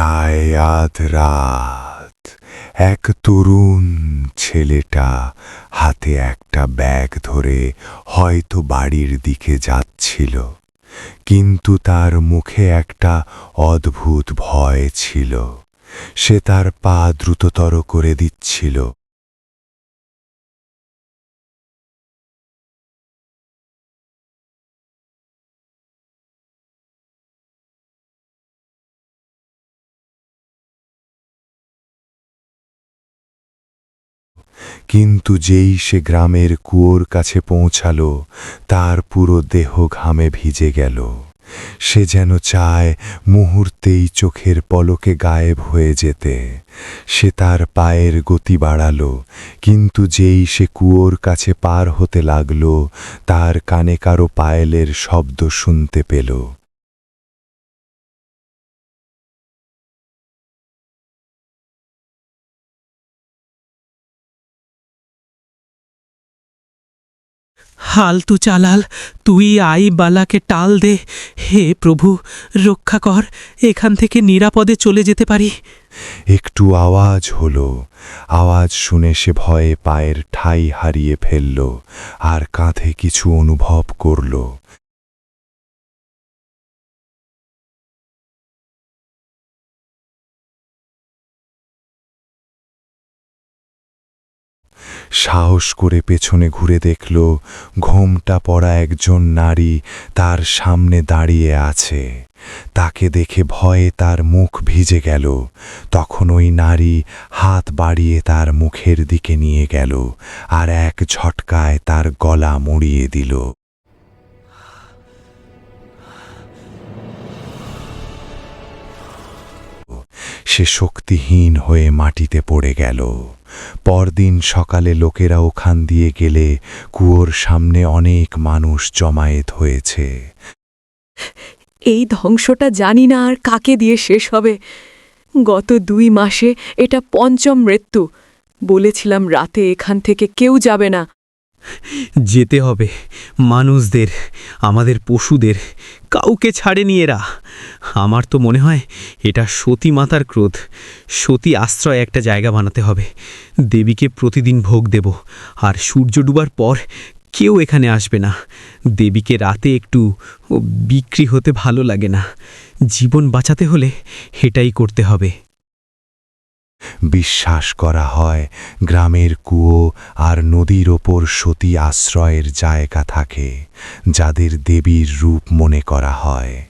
প্রায় রাত, এক তরুণ ছেলেটা হাতে একটা ব্যাগ ধরে হয়তো বাড়ির দিকে যাচ্ছিল, কিন্তু তার মুখে একটা অদ্ভুত ভয় ছিল। সে তার পা দ্রুততর করে দিচ্ছিল। কিন্তু যেই সে গ্রামের কুয়োর কাছে পৌঁছালো, তার পুরো দেহ ঘামে ভিজে গেল। সে যেন চায় মুহূর্তেই চোখের পলকে গায়েব হয়ে যেতে। সে তার পায়ের গতি বাড়ালো, কিন্তু যেই সে কুয়োর কাছে পার হতে লাগল, তার কানে কারও পায়েলের শব্দ শুনতে পেল। হালতু চালাল, তুই আই বালাকে টাল দে। হে প্রভু, রক্ষা কর, এখান থেকে নিরাপদে চলে যেতে পারি। একটু আওয়াজ হলো, আওয়াজ শুনে সে ভয়ে পায়ের ঠাই হারিয়ে ফেলল, আর কাঁধে কিছু অনুভব করল। সাহস করে পেছনে ঘুরে দেখল ঘোমটা পড়া একজন নারী তার সামনে দাঁড়িয়ে আছে। তাকে দেখে ভয়ে তার মুখ ভিজে গেল। তখন ওই নারী হাত বাড়িয়ে তার মুখের দিকে নিয়ে গেল আর এক ঝটকায় তার গলা মুড়িয়ে দিল। সে শক্তিহীন হয়ে মাটিতে পড়ে গেল। পরদিন সকালে লোকেরা ওখান দিয়ে গেলে কুয়োর সামনে অনেক মানুষ জমায়েত হয়েছে। এই ধ্বংসটা জানি না আর কাকে দিয়ে শেষ হবে। গত দুই মাসে এটা পঞ্চম মৃত্যু। বলেছিলাম রাতে এখান থেকে কেউ যাবে না। যেতে হবে। মানুষদের, আমাদের পশুদের, কাউকে ছাড়েনি এরা। আমার তো মনে হয় এটা সতী মাতার ক্রোধ। সতী আশ্রয় একটা জায়গা বানাতে হবে। দেবীকে প্রতিদিন ভোগ দেব, আর সূর্য ডুবার পর কেউ এখানে আসবে না। দেবীকে রাতে একটু বিক্রি হতে ভালো লাগে না। জীবন বাঁচাতে হলে এটাই করতে হবে। বিশ্বাস করা হয়, গ্রামের কুয়ো আর নদীর ওপর সতী আশ্রয়ের জায়গা থাকে, যাদের দেবীর রূপ মনে করা হয়।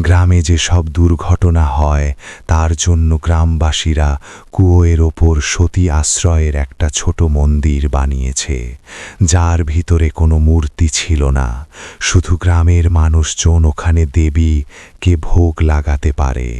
গ্রামে যে সব দুর্ঘটনা হয়, তার জন্য গ্রামবাসীরা কুয়োয়ের ওপর সতী আশ্রয়ের একটা ছোট মন্দির বানিয়েছে, যার ভিতরে কোনো মূর্তি ছিল না। শুধু গ্রামের মানুষজন ওখানে দেবীকে ভোগ লাগাতে পারে।